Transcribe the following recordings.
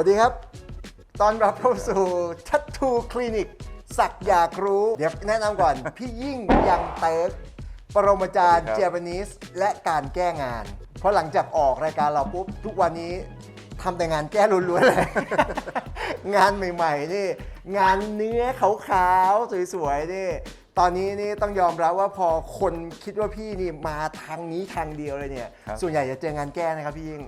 วัสดีครับ ตอนรับเข้าสู่ Tattoo Clinic สักอยากรู้ เดี๋ยวแนะนำก่อน พี่ยิ่งยังเติร์กปรมาจารย์ครับเจแปนิสและการแก้งาน เพราะหลังจากออกรายการเราปุ๊บ ทุกวันนี้ทำแต่งานแก้ล้วนๆเลย งานใหม่ๆนี่ งานเนื้อขาวๆสวยๆนี่ตอนนี้นี่ต้องยอมรับว่าพอคนคิดว่าพี่นี่มาทางนี้ทางเดียวเลยเนี่ยครับส่วนใหญ่จะเจองานแก้นะครับพี่ยิ่ง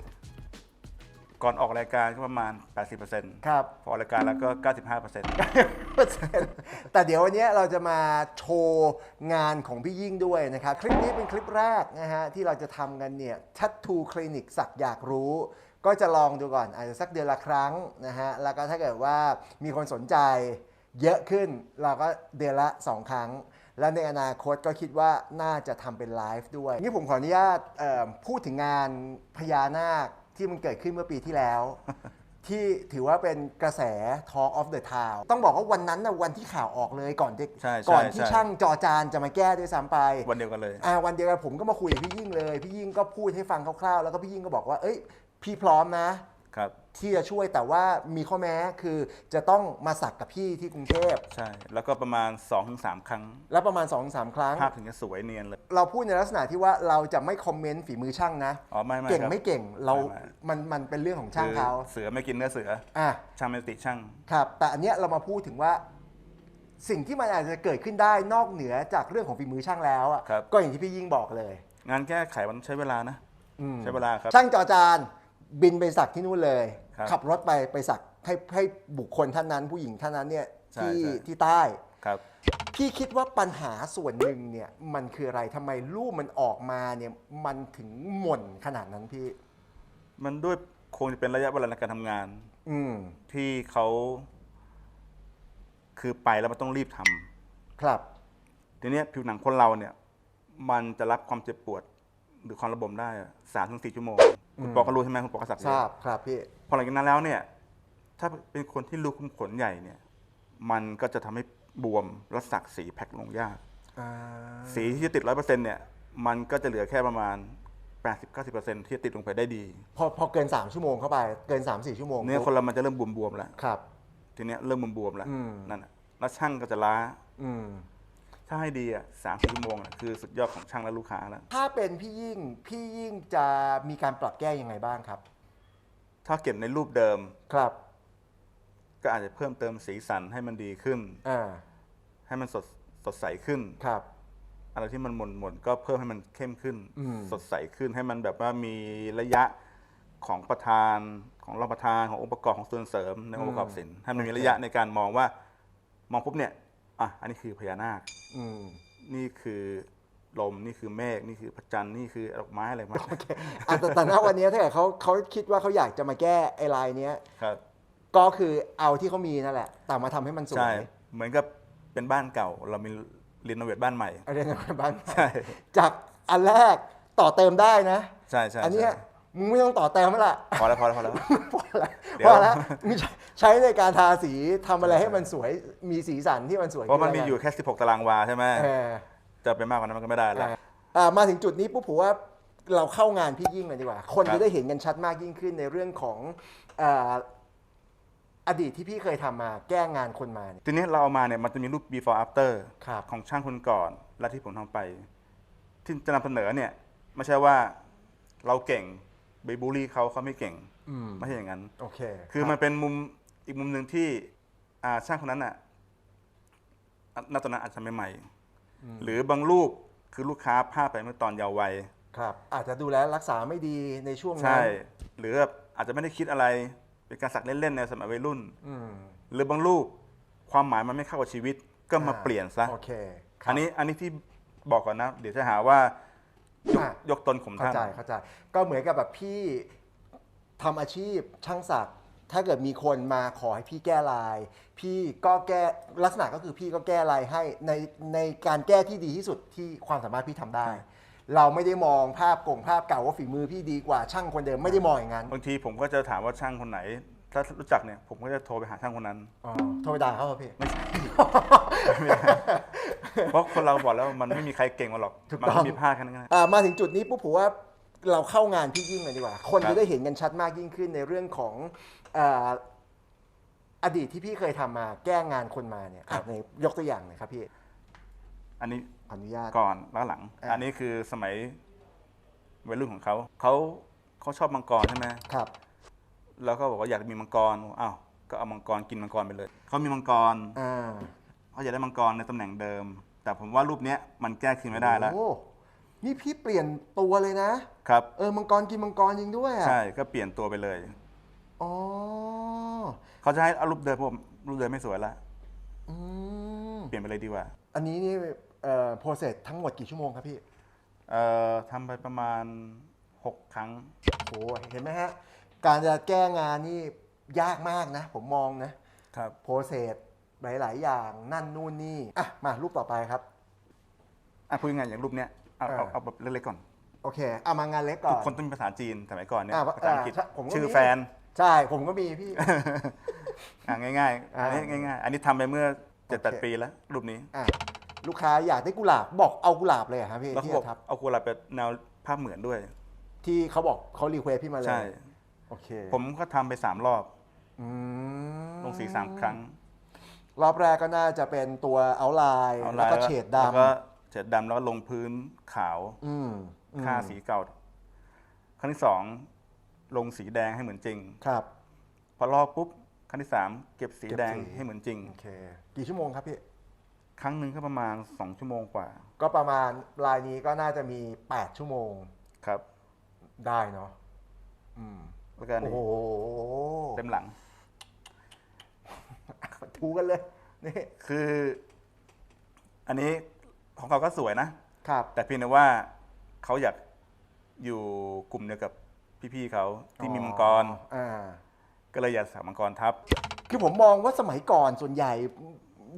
ก่อนออกรายการก็ประมาณ 80%ครับ พอออกรายการแล้วก็ 95%แต่เดี๋ยววันนี้เราจะมาโชว์งานของพี่ยิ่งด้วยนะครับ คลิปนี้เป็นคลิปแรกนะฮะ ที่เราจะทำกันเนี่ยทัตทูคลินิกสักอยากรู้ ก็จะลองดูก่อน อาจจะสักเดือนละครั้งนะฮะ แล้วก็ถ้าเกิดว่ามีคนสนใจเยอะขึ้นเราก็เดือนละ 2 ครั้ง และในอนาคตก็คิดว่าน่าจะทำเป็นไลฟ์ด้วย นี่ผมขออนุญาตเอ่อพูดถึงงานพญานาคที่มันเกิดขึ้นเมื่อปีที่แล้ว ที่ถือว่าเป็นกระแส Talk of the Town ต้องบอกว่าวันนั้นนะวันที่ข่าวออกเลยก่อนที่ใช่ใช่ก่อนที่ใช่ ช่างจอจานจะมาแก้ด้วยซ้ำไป วันเดียวกันเลย อ่าวันเดียวกันผมก็มาคุยกับพี่ยิ่งเลย พี่ยิ่งก็พูดให้ฟังคร่าวๆ แล้วก็พี่ยิ่งก็บอกว่า เอ้ย พี่พร้อมนะ ครับ ที่จะช่วยแต่ว่ามีข้อแม้คือจะต้องมาสักกับพี่ที่กรุงเทพ ใช่ แล้วก็ประมาณ 2-3 ครั้ง แล้วประมาณ2อสครั้ง ภาพถึงจะสวยเนียนเลย เราพูดในลักษณะที่ว่าเราจะไม่คอมเมนต์ฝีมือช่างนะ อ๋อไม่ไม่เก่งครับไม่เก่งเรา ไม่มัน มันเป็นเรื่องของช่างคือเขาเสือไม่กินเนื้อเสือ อะ ช่างไม่ติช่าง ครับ แต่อันเนี้ยเรามาพูดถึงว่าสิ่งที่มันอาจจะเกิดขึ้นได้นอกเหนือจากเรื่องของฝีมือช่างแล้วอะครับ ก็อย่างที่พี่ยิ่งบอกเลยงานแก้ไขมันใช้เวลานะ อืมใช้เวลาครับ ช่างจอจาน บินไปสักที่นู่นเลย ครับขับรถไปไปสักให้ให้บุคคลท่านนั้น ผู้หญิงท่านนั้นเนี่ยใช่ที่ใช่ ที่ใต้ ครับ พี่คิดว่าปัญหาส่วนหนึ่งเนี่ยมันคืออะไรทำไมรูปมันออกมาเนี่ยมันถึงหม่นขนาดนั้นพี่ มันด้วยคงจะเป็นระยะเวลาในการทำงาน อืมที่เขาคือไปแล้วมันต้องรีบทำครับ ทีเนี้ยผิวหนังคนเราเนี่ย มันจะรับความเจ็บปวด หรือความระบมได้สามถึงสี่ชั่วโมง คุณปอก็รู้ใช่ไหมคุณปอก็สักเยทราอะบครับพี่ พอหลังจากนั้นแล้วเนี่ย ถ้าเป็นคนที่รูขุมขนใหญ่เนี่ย มันก็จะทำให้บวมและสักสีแพ็คลงยาก อ่าสีที่จะติดร้อยเปอร์เซ็นต์เนี่ย มันก็จะเหลือแค่ประมาณ 80-90%ที่จะติดลงไปได้ดี พอพอเกิน 3 ชั่วโมงเข้าไป เกิน 3 4 ชั่วโมงเนี่ยปุ๊บคนเรามันจะเริ่มบวมๆแล้ว ครับ ทีเนี้ยเริ่มบวมๆแล้ว อืม นั่นน่ะแล้วช่างก็จะล้า อืม ถ้าให้ดีอะสามสี่ชั่วโมงอะคือสุดยอดของช่างและลูกค้าแล้ว ถ้าเป็นพี่ยิ่ง พี่ยิ่งจะมีการปรับแก้ยังไงบ้างครับ ถ้าเก็บในรูปเดิมครับ ก็อาจจะเพิ่มเติมสีสันให้มันดีขึ้น อ่า ให้มันสดสดใสขึ้น ครับ อะไรที่มันหม่นหม่นๆก็เพิ่มให้มันเข้มขึ้น อืม สดใสขึ้นให้มันแบบว่ามีระยะของประธานของรองประธานขององค์ประกอบของส่วนเสริมในองค์ประกอบศิลป์ให้มันมีระยะในการมองว่ามองปุ๊บเนี่ย อะอันนี้คือพญานาค อืม นี่คือลมนี่คือเมฆนี่คือพระจันทร์นี่คือดอกไม้อะไรมาอะแต่แต่ณวันนี้ถ้าเกิดเขาเขาคิดว่าเขาอยากจะมาแก้ไอ้ลายเนี้ยครับ ก็คือเอาที่เขามีนั่นแหละ แต่มาทำให้มันสวใช่ยเหมือนกับเป็นบ้านเก่า เรามีรีโนเวทบ้านใหม่อะไรนะบ้านใช่ จากอันแรกต่อเติมได้นะ ใช่ใช่อันเนี้ยใช่ มึงไม่ต้องต่อเติมแล้วล่ะพอแล้วพอแล้วพอแล้ว พอแล้วเดี๋พยวอแล้วมึงใช้ใช้ในการทาสีทำอะไรให้มันสวยมีสีสันที่มันสวยเพราะมันมีขึ้อยู่แค่ 16 ตารางวาใช่ไหมเออจะไปมากกว่านั้นมันก็ไม่ได้แล้วอ่ามาถึงจุดนี้ปุ๊บผมว่าเราเข้างานพี่ยิ่งเลยดีกว่า คนครับ จะได้เห็นกันชัดมากยิ่งขึ้นในเรื่องของอ่าอดีตที่พี่เคยทำมาแก้งานคนมาเนี่ย ทีนี้เราเอามาเนี่ยมันจะมีรูป before after ครับ ของช่างคนก่อน และที่ผมทำไป ที่จะนำเสนอเนี่ยไม่ใช่ว่าเราเก่ง ไปบูลลี่เขาเขาไม่เก่งอืมไม่ใช่อย่างนั้น โอเคคือมันเป็นมุมอีกมุมหนึ่งที่อ่าช่างคนนั้นน่ะอะณตอนนั้นอาจจะใหม่ๆหรือบางรูปคือลูกค้าพลาดไปเมื่อตอนเยาว์วัย ครับ อาจจะดูแลรักษาไม่ดีในช่วงนั้ใช่ นหรือแบบอาจจะไม่ได้คิดอะไร เป็นการสักเล่นๆในสมัยวัยรุ่น อืมหรือบางรูปความหมายมันไม่เข้ากับชีวิตก็มาอ่าเปลี่ยนซะ โอเคครับอันนี้อันนี้ที่บอกก่อนนะ เดี๋ยวจะหาว่า ยกอะ ยกตนข่มเข้าท่าน ใจเข้าใจก็เหมือนกับแบบพี่ทำอาชีพช่างศักดิ์ถ้าเกิดมีคนมาขอให้พี่แก้ลาย พี่ก็แก้ลักษณะก็คือพี่ก็แก้ลายให้ในในการแก้ที่ดีที่สุดที่ความสามารถพี่ทำได้ เราไม่ได้มองภาพกงภาพเก่าว่าฝีมือพี่ดีกว่าช่างคนเดิมไม่ได้มองอย่างนั้น บางทีผมก็จะถามว่าช่างคนไหน ถ้ารู้จักเนี่ยผมก็จะโทรไปหาช่างคนนั้นอ๋อโทรไปด่าเขาเหรอพี่เพราะคนเราบอกแล้วมันไม่มีใครเก่งมาหรอก ถูกมันต้องไม่มีพลาดแค่นั้นนะ อ่ามาถึงจุดนี้ปุ๊บผมว่าเราเข้างานพี่ยิ่งเลยดีกว่า คนครับจะได้เห็นกันชัดมากยิ่งขึ้นในเรื่องของเอ่ออดีตที่พี่เคยทำมาแก้งานคนมาเนี่ยอะในยกตัวอย่างหน่อยครับพี่อันนี้ขออนุญาต ก่อนแล้วหลัง อะ อันนี้คือสมัยวัยรุ่นของเขา เขาเขาชอบมังกรใช่ไหมครับ แล้วก็บอกว่าอยากมีมังกรอ้าวก็เอามังกรกินมังกรไปเลยเขามีมังกรอ่าเขาอยากได้มังกรในตำแหน่งเดิม แต่ผมว่ารูปเนี้ยมันแก้คืนไม่ได้แล้ว โอ้นี่พี่เปลี่ยนตัวเลยนะ ครับ เออมังกรกินมังกรจริงด้วยอะใช่ก็เปลี่ยนตัวไปเลยอ๋อเขาจะให้เอารูปเดิมผมรูปเดิมไม่สวยละอืมเปลี่ยนไปเลยดีกว่าอันนี้นี่เอ่อโปรเซสทั้งหมดกี่ชั่วโมงครับพี่ เอ่อทำไปประมาณ 6 ครั้ง โอ้เห็นไหมฮะ การจะแก้งานนี่ยากมากนะ ผมมองนะครับโปรเซสหลาย ๆ อย่างนั่นนู่นนี่อะมารูปต่อไปครับ อะพูดง่ายๆอย่างรูปเนี้ยเอาเอาอ่าเอาแบบเล็กๆก่อน โอเคเอามางานเล็กก่ทุอกน คนต้องมีภาษาจีนสมัยก่อนเนี่ยอ่าภาษาอังกฤษอ่าผมก็ชื่อมีแฟน ใช่ผมก็มีพี่ อ่าง่ายๆอ่าอันนี้ง่าย ๆ อันนี้ทำไปเมื่อเจ็ดแปดโอเค ปีแล้ว รูปนี้อะลูกค้าอยากได้กุหลาบบอกเอากุหลาบเลยเหรอครับพี่แล้วที่เขาบอกจะทับเอากุหลาบเป็นแนวภาพเหมือนด้วย ที่เขาบอกเขารีเควสพี่มาเลยใช่ โอเคผมก็ทำไปสามรอบ อืมลงสีสามครั้งรอบแรกก็น่าจะเป็นตัวเอาไลน์เอาแล้วก็เฉดแล้วก็ดำเฉดดำแล้วก็ลงพื้นขาวอืมอืมค่าสีเก่า ครั้งที่สองลงสีแดงให้เหมือนจริง ครับ พอลอกปุ๊บครั้งที่สามเก็บสีเก็บแดงสีให้เหมือนจริง โอเค กี่ชั่วโมงครับพี่ ครั้งหนึ่งก็ประมาณสองชั่วโมงกว่าก็ประมาณลายนี้ก็น่าจะมี 8 ชั่วโมงครับ ได้เนาะอืม แล้วก็อันโอ้นี้โหเต็มหลังทูกันเลยนี่คือ อันนี้ของเขาก็สวยนะ ครับ แต่เพียงแต่ว่าเขาอยากอยู่กลุ่มเดียวกับพี่ๆเขาที่มีมังกร อ่า ก็เลยอยากสักมังกรทับ คือผมมองว่าสมัยก่อนส่วนใหญ่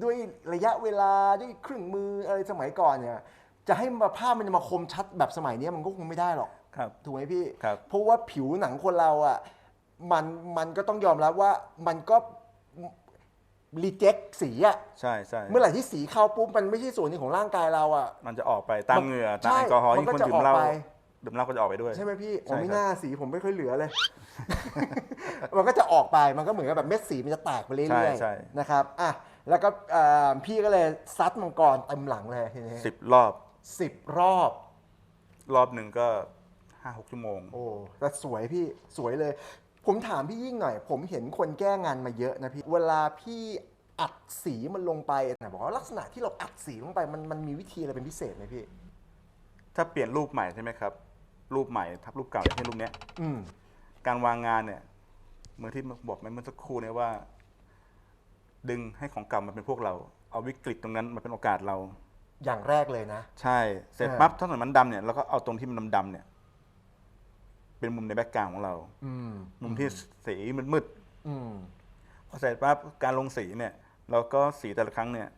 ด้วยระยะเวลาด้วยเครื่องมืออะไรสมัยก่อนเนี่ย จะให้มาภาพมันจะมาคมชัดแบบสมัยเนี้ยมันก็คงไม่ได้หรอก ครับ ถูกไหมพี่ ครับ เพราะว่าผิวหนังคนเราอะมันมันก็ต้องยอมรับว่ามันก็รีเจ็คสีอะใช่ใช่เมื่อไหร่ที่สีเข้าปุ๊บมันไม่ใช่ส่วนหนึ่งของร่างกายเราอะ มันจะออกไปตามเหงื่อตามใช่แอลกอฮอล์มันยิ่งก็คนจะดื่มเหล้าออกไปดื่มเหล้าก็จะออกไปด้วย ใช่ไหมพี่ใช่โอ้ไม่ครับน่าสีผมไม่ค่อยเหลือเลย มันก็จะออกไปมันก็เหมือนกับแบบเม็ดสีมันจะแตกไปเรื่ใช่อยใช่ๆนะครับอะแล้วก็เอ่อพี่ก็เลยซัดมังกรเต็มหลังเลยทีนี้สิบรอบสิบรอบ รอบหนึ่งก็ ห้าหกชั่วโมง โอ้แต่สวยพี่สวยเลย ผมถามพี่ยิ่งหน่อย ผมเห็นคนแก้งานมาเยอะนะพี่ เวลาพี่อัดสีมันลงไปนะบอกว่าลักษณะที่เราอัดสีลงไปมันมันมีวิธีอะไรเป็นพิเศษไหมพี่ ถ้าเปลี่ยนรูปใหม่ใช่ไหมครับ รูปใหม่ทับรูปเก่าอย่างเช่นรูปเนี้ย อืม การวางงานเนี่ยเหมือนที่บอกไปเมื่อสักครู่เนี่ยว่า ดึงให้ของเก่ามาเป็นพวกเรา เอาวิกฤตตรงนั้นมาเป็นโอกาสเรา อย่างแรกเลยนะ ใช่ เสร็จอ่าปั๊บถ้าส่วนมันดำเนี่ยเราก็เอาตรงที่มันดำๆเนี่ย เป็นมุมในแบ็กกราวของเรา อืมมุมที่สีมันมืดอืมพอเสร็จปั๊บการลงสีเนี่ย เราก็สีแต่ละครั้งเนี่ย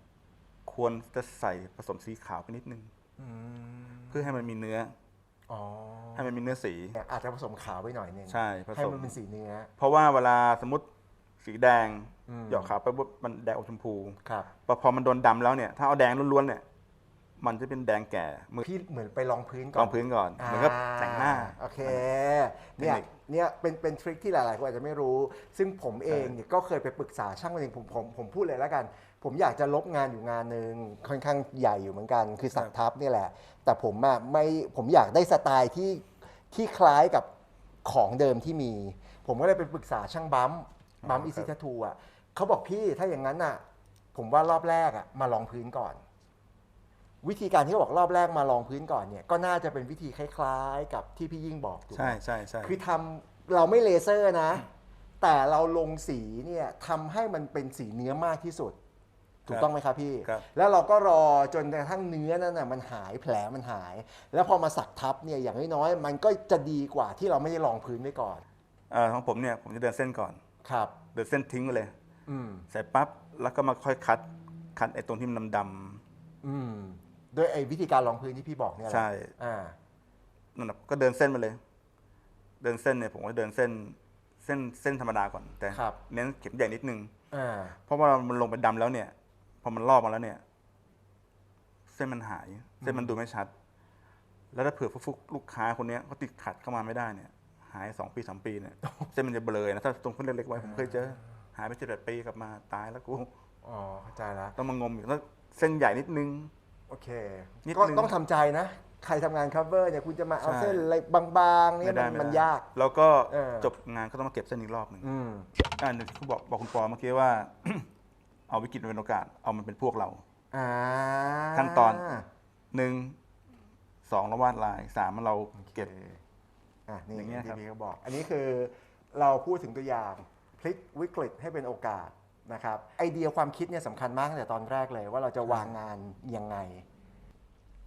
ควรจะใส่ผสมสีขาวไปนิดนึง อืมเพื่อให้มันมีเนื้อ อ๋อให้มันมีเนื้อสี อาจจะผสมขาวไปหน่อยนึงใช่ผสม ให้มันเป็นสีเนื้อ เพราะว่าเวลาสมมติสีแดงอืม หยอกขาวไปปุ๊บมันแดงออกชมพูครับ พอพอมันโดนดำแล้วเนี่ย ถ้าเอาแดงล้วนๆเนี่ย มันจะเป็นแดงแก่มือพี่เหมือนไปลองพื้นก่รออนงพื้นก่อนเหมือนกับแต่งหน้าโอเคเนี่ยเทคนิคเนี่ยเป็นเป็นทริคที่หลายๆคนอาจจะไม่รู้ ซึ่งผมเองเนี่ยก็เคยไปปรึกษาช่างคนหนึ่งผมผมผมพูดเลยแล้วกัน ผมอยากจะลบงานอยู่งานหนึ่งค่อนข้างใหญ่อยู่เหมือนกัน คือสักทับเนี่ยแหละ แต่ผมอะไม่ผมอยากได้สไตล์ที่ที่คล้ายกับของเดิมที่มี ผมก็เลยไปปรึกษาช่างบัมบัมอีซิทัทูอะเขาบอกพี่ถ้าอย่างนั้นอะ ผมว่ารอบแรกอะมาลองพื้นก่อน วิธีการที่เขาบอกรอบแรกมาลองพื้นก่อนเนี่ยก็น่าจะเป็นวิธีคล้ายๆ กับที่พี่ยิ่งบอกถูกไหม ใช่ใช่ใช่ คือทำเราไม่เลเซอร์นะ แต่เราลงสีเนี่ยทำให้มันเป็นสีเนื้อมากที่สุด ถูกต้องไหมครับพี่ ครับ แล้วเราก็รอจนกระทั่งเนื้อนั่นน่ะมันหายแผลมันหาย แล้วพอมาสักทับเนี่ยอย่างน้อยๆมันก็จะดีกว่าที่เราไม่ได้ลองพื้นไว้ก่อนเอ่อของผมเนี่ยผมจะเดินเส้นก่อน ครับ เดินเส้นทิ้งไปเลย อืมเสร็จปั๊บแล้วก็มาค่อยคัดคัดไอ้ตรงที่มันดำอืม ด้วยไอ้วิธีการลองพื้นที่พี่บอกเนี่ยๆแหละใช่ อ่า นั่นนะก็เดินเส้นไปเลย เดินเส้นเนี่ยผมก็เดินเส้นเส้นเส้นธรรมดาก่อนแต่ครับ เน้นเข็มใหญ่นิดนึง อ่า เพราะว่ามันลงไปดำแล้วเนี่ย พอมันลอกมาแล้วเนี่ย เส้นมันหาย เส้นมันดูไม่ชัด แล้วถ้าเผื่อฟุกๆลูกค้าคนเนี้ยเขาติดขัดเข้ามาไม่ได้เนี่ย หายสองปีสามปีเนี่ย เส้นมันจะเบลอนะถ้าตรงเส้นเล็กๆไว้ผมเคยเจอ หายไปเจ็ดแปดปีกลับมาตายแล้วกู อ๋อเข้าใจแล้ว ต้องมางมอีกแล้วเส้นใหญ่นิดนึง โอเคนิดก็นึง ต้องทำใจนะ ใครทำงาน cover เนี่ยคุณจะมาเอาใช่เส้นอะไรบางๆไม่เนี่ยได้มันไม่มันได้ยาก แล้วก็เออ จบงานก็ต้องมาเก็บเส้นอีกรอบหนึ่งอืมอ่าอย่างที่เขาบอกบอกคุณปอเมื่อกี้ว่า เอาวิกฤตมาเป็นโอกาสเอามันเป็นพวกเรา อ่าขั้นตอน หนึ่งสองเราวาดลายสามเราเก็บ อะนี่อย่างเงี้ยที่ครับพี่เขาบอก อันนี้คือเราพูดถึงตัวอย่างพลิกวิกฤตให้เป็นโอกาส นะครับไอเดียความคิดเนี่ยสำคัญมากตั้งแต่ตอนแรกเลยว่าเราจะวางงานยังไง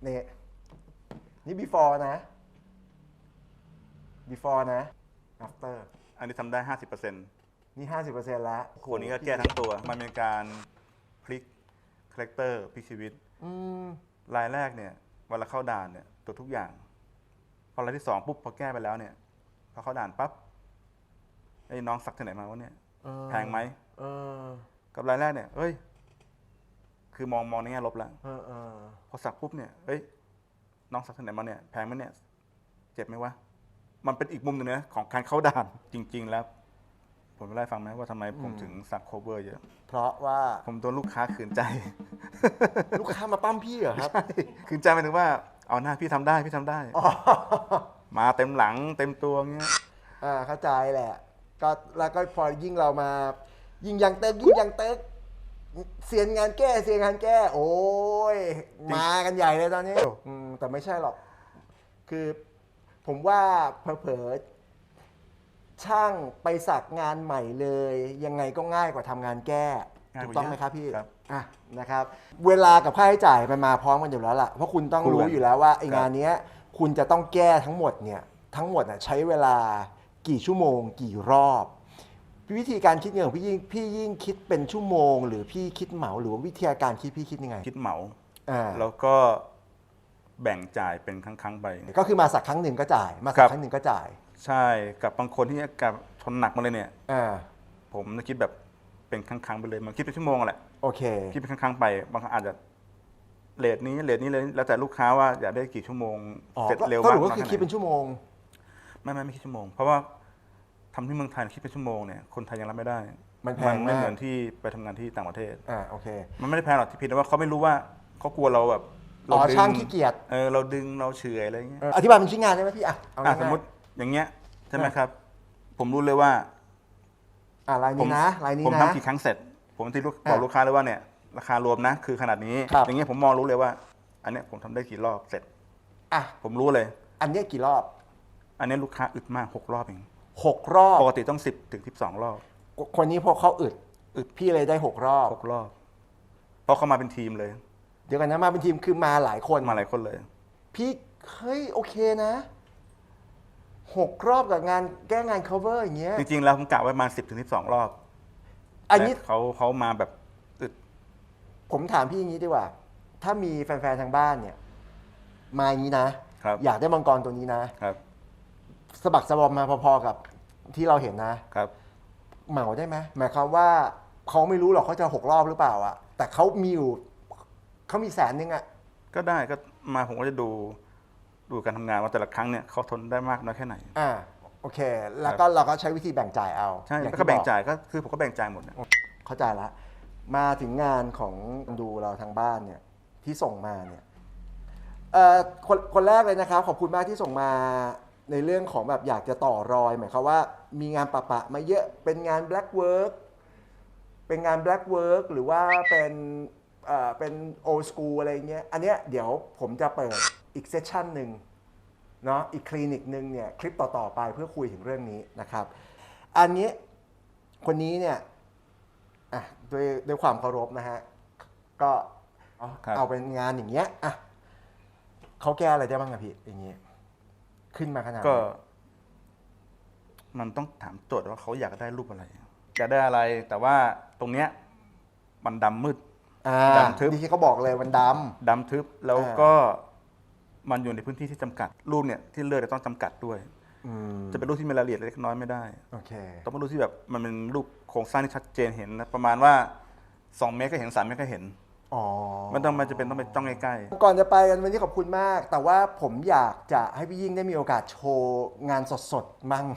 เนี่ยนี่ before นะ before นะ after อันนี้ทำได้ห้าสิบเปอร์เซ็นต์นี่ 50%แล้วคนนี้ก็แก้ทั้งตัว มันเป็นการพลิกคาแรคเตอร์พลิกชีวิต อืมรายแรกเนี่ยเวลาเข้าด่านเนี่ยตัวจทุกอย่าง พอรายที่สองปุ๊บพอแก้ไปแล้วเนี่ยพอเข้าด่านปั๊บไอ้น้องสักที่ไหนมาวะเนี่ยเออ แพงไหมเออกับรายแรกเนี่ยเอ้ย คือมองมองในแง่ลบแล้วเออเออพอสักปุ๊บเนี่ยเอ้ย น้องสักที่ไหนมาเนี่ย แพงไหมเนี่ย เจ็บไหมวะ มันเป็นอีกมุมหนึ่งนะของการเข้าด่านจริง ๆ แล้ว ผมไล่าให้ฟังไหมว่าทำไมผมถึงสักโคเวอร์เยอะ เพราะว่าผมโดนลูกค้าขืนใจ ลูกค้ามาปั้มพี่เหรอครับ ขืนใจหมายถึงว่า เอาหน้าพี่ทำได้พี่ทำได้อ๋อมาเต็มหลังเต็มตัวเงี้ย อ่าเข้าใจแหละ ก็แล้วก็พอยิ่งเรามา ยิ่งยังเต็กยิ่งยังเต็กเสียนงานแก้เสียนงานแก้ โอ้ยมากันใหญ่เลยตอนนี้อืมแต่ไม่ใช่หรอก คือผมว่าเผลอๆช่างไปสักงานใหม่เลย ยังไงก็ง่ายกว่าทำงานแก้ง่ายถูกกว่าต้องไหมครับพี่ครับ อะนะครับ เวลากับค่าใช้จ่ายมันมาพร้อมกันอยู่แล้วล่ะเพราะคุณต้องคู่รู้กันอยู่แล้วว่าไอ้ครับงานเนี้ยคุณจะต้องแก้ทั้งหมดเนี่ยทั้งหมดน่ะใช้เวลา กี่ชั่วโมง กี่รอบ วิธีการคิดเงินของพี่ยิ่งพี่ยิ่งคิดเป็นชั่วโมง หรือพี่คิดเหมาหรือว่าวิธีการคิดพี่คิดยังไงคิดเหมา อ่าแล้วก็แบ่งจ่ายเป็นครั้งๆไป ก็คือมาสักครั้งหนึ่งก็จ่าย มาสัครักบ ครั้งหนึ่งก็จ่ายใช่กับบางคนที่กับชนหนักมาเลยเนี่ย อ่าผมจะคิดแบบเป็นครั้งๆไปเลยมันคิดเป็นชั่วโมงแหละโอเค คิดเป็นครั้งๆไปบางครั้งอาจจะเลทนี้เลทนี้เลยแล้วแต่ลูกค้าว่าอยากได้กี่ชั่วโมงอ๋อเสร็จก็เร็วก็มากถือว่าน้อยคือแค่คิดเป็นไหนชั่วโมง ไม่ไม่ไม่คิดชั่วโมง เพราะว่า ทำที่เมืองไทยคิดเป็นชั่วโมงเนี่ยคนไทยยังรับไม่ได้มันแพงไม่มากเหมือนที่ไปทำงานที่ต่างประเทศอ่าโอเค มันไม่ได้แพงหรอกที่ผิดแต่ว่าเขาไม่รู้ว่าเขากลัวเราแบบอ๋อเรดึช่างขี้เกียจเออเราดึงเราเฉื่อยอะไรอย่างเงี้ยเอออธิบายเป็นชิ้นงานได้ไหมพี่อะเอาอะง่ายๆสมมติอย่างเงี้ยใช่ไหมครับ ผมรู้เลยว่าอะลายผมนี้นะลายนี้ผมนะ ทำกี่ครั้งเสร็จ ผมที่ลูกอะบอกลูกค้าเลยว่าเนี่ยราคารวมนะ คือขนาดนี้ ครับ อย่างเงี้ยผมมองรู้เลยว่า อันเนี้ยผมทำได้กี่รอบเสร็จ อะผมรู้เลย อันเนี้ยกี่รอบ อันเนี้ยลูกค้าอึดมากหกรอบเอง หกรอบปกติต้องสิบถึงสิบสองรอบคนนี้พอเขาอึดอึดพี่เลยได้หกรอบหกรอบเพราะเขามาเป็นทีมเลย เดี๋ยวกันนะมาเป็นทีมคือมาหลายคนมาหลายคนเลย พี่เฮ้ยโอเคนะหกรอบกับงานแก้งาน cover อย่างเงี้ยจริงๆแล้วผมกะไว้ประมาณสิบถึงสิบสองรอบ อันนี้แต่เขาเขามาแบบอึดผมถามพี่อย่างนี้ดีกว่า ถ้ามีแฟนๆทางบ้านเนี่ย มาอย่างนี้นะครับ อยากได้มังกรตัวนี้นะครับ สะบักสะบอมมาพอๆกับที่เราเห็นนะ ครับ เหมาได้ไหมหมายความว่าเขาไม่รู้หรอกเขาจะหกรอบหรือเปล่าอะแต่เขามีอยู่เขามีแสนนึงอะก็ได้ก็มาผมก็จะดูดูการทำงานว่าแต่ละครั้งเนี่ยเขาทนได้มากน้อยแค่ไหน อ่าโอเค แล้วก็เราก็ใช้วิธีแบ่งจ่ายเอาใช่อย่แล้วที่ก็แบ่งอ จ่ายก็คือผมก็แบ่งจ่ายหมดเนี่ยเข้าใจละ มาถึงงานของดูเราทางบ้านเนี่ยที่ส่งมาเนี่ยเอ่อคนคนแรกเลยนะครับ ขอบคุณมากที่ส่งมา ในเรื่องของแบบอยากจะต่อรอยหมายความว่ามีงานปะปะมาเยอะเป็นงาน black work เป็นงาน black work หรือว่าเป็นเอ่อเป็น old school อะไรเงี้ยอันเนี้ยเดี๋ยวผมจะเปิดอีกเซสชันหนึ่งเนาะอีกคลินิกหนึ่งเนี่ยคลิปต่อ ๆ ไปเพื่อคุยถึงเรื่องนี้นะครับ อันนี้คนนี้เนี่ยอะด้วยด้วยความเคารพนะฮะ ก็เอาครับ เอาเป็นงานอย่างเงี้ยอะเขาแก้อะไรได้บ้างอะพี่อย่างเงี้ย ขึ้นมาขนาดก็ นั้นมันต้องถามโจทย์ว่าเขาอยากได้รูปอะไรอยากได้อะไร แต่ว่าตรงเนี้ยมันดำมืด อ่าดำทึบ ที่เขาบอกเลยมันด ดำทึบแล้วก็มันอยู่ในพื้นที่ที่จำกัด รูปเนี่ยที่เลือกจะต้องจำกัดด้วยำอืมจะเป็นรูปที่มีรายละเอียดเล็กน้อยไม่ได้ โอเค ต้องเป็นรูปที่แบบมันเป็นรูปโครงสร้างที่ชัดเจนเห็นนะประมาณว่า 2 เมตรก็เห็น 3 เมตรก็เห็น อ๋อ มันต้องมันจะเป็นต้องไปจ้องใกล้ก่อนจะไปกันวันนี้ขอบคุณมาก แต่ว่าผมอยากจะให้พี่ยิ่งได้มีโอกาสโชว์งานสดๆ มั่ง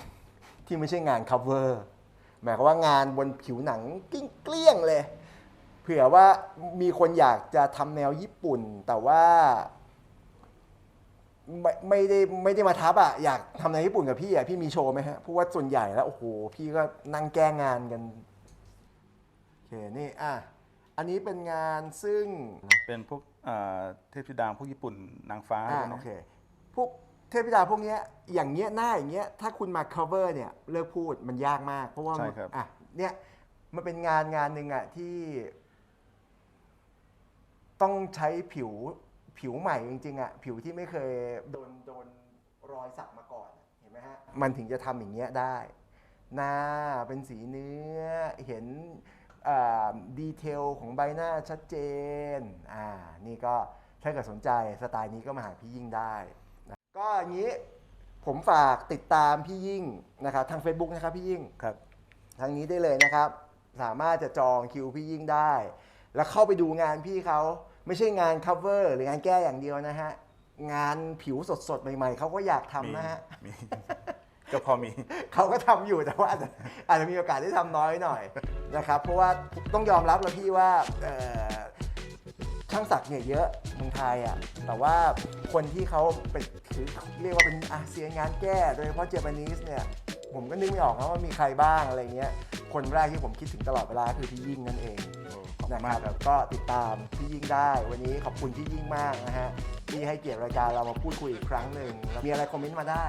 ที่ไม่ใช่งาน cover หมายความว่างานบนผิวหนังกิ้งเกลี้ยงเลย เผื่อว่ามีคนอยากจะทำแนวญี่ปุ่น แต่ว่าไม่ไม่ได้ไม่ได้มาทับอะอยากทำแนวญี่ปุ่นกับพี่อะพี่มีโชว์ไหมฮะเพราะว่าส่วนใหญ่แล้วโอ้โหพี่ก็นั่งแก้งานกันโอเคนี่อะ อันนี้เป็นงานซึ่งๆเป็นพวกเอ่อเทพธิดาพวกญี่ปุ่นนางฟ้าอ่าพวกโอนี้เคพวกเทพธิดาพวกเนี้ยอย่างเงี้ยหน้าอย่างเงี้ยถ้าคุณมา cover เนี่ยเลิกพูดมันยากมาก เพราะว่าใช่ครับอะเนี่ยมันเป็นงานงานหนึ่งอะที่ ต้องใช้ผิวผิวใหม่จริงๆอะผิวที่ไม่เคยโดนโดนรอยสักมาก่อนเห็นไหมฮะมันถึงจะทำอย่างเงี้ยได้ หน้าเป็นสีเนื้อเห็น ดีเทลของใบหน้าชัดเจนอ่านี่ก็ถ้าเกิดสนใจสไตล์นี้ก็มาหาพี่ยิ่งได้นะก็อย่างนี้ผมฝากติดตามพี่ยิ่งนะครับทาง Facebook นะครับพี่ยิ่งครับ ทางนี้ได้เลยนะครับ สามารถจะจองคิวพี่ยิ่งได้ แล้วเข้าไปดูงานพี่เขาไม่ใช่งาน cover หรืองานแก้อย่างเดียวนะฮะ งานผิวสดๆ ใหม่ๆ เขาก็อยากทำนะฮะ มี ก็พอมี เขาก็ทำอยู่แต่ว่าอาจจะอาจจะมีโอกาสได้ทำน้อยหน่อยนะครับ เพราะว่าต้องยอมรับแล้วพี่ว่าเอ่อช่างศักดิ์เนี่ยเยอะเมืองไทยอะแต่ว่าคนที่เขาเป็นถือเรียกว่าเป็นอาเซียนงานแก้โดยเฉพาะเจแปนิสเนี่ยผมก็นึกไม่ออกนะว่ามีใครบ้างอะไรเงี้ยคนแรกที่ผมคิดถึงตลอดเวลาคือพี่ยิ่งนั่นเอง ขอบคุณนะคมากรับครับก็ติดตามพี่ยิ่งได้วันนี้ขอบคุณพี่ยิ่งมากนะฮะ ที่ให้เกียรติรายการเรามาพูดคุยอีกครั้งหนึ่งแล้วมีอะไรคอมเมนต์มาได้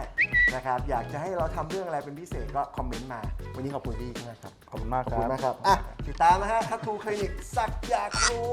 นะครับอยากจะให้เราทำเรื่องอะไรเป็นพิเศษก็คอมเมนต์มา วันนี้ขอบคุณพี่ยิ่งมากครับขอบคุณมากขอบคคุณรับมากครับอะติดตามนะฮะคัตทูคลินิกสักอยากรู้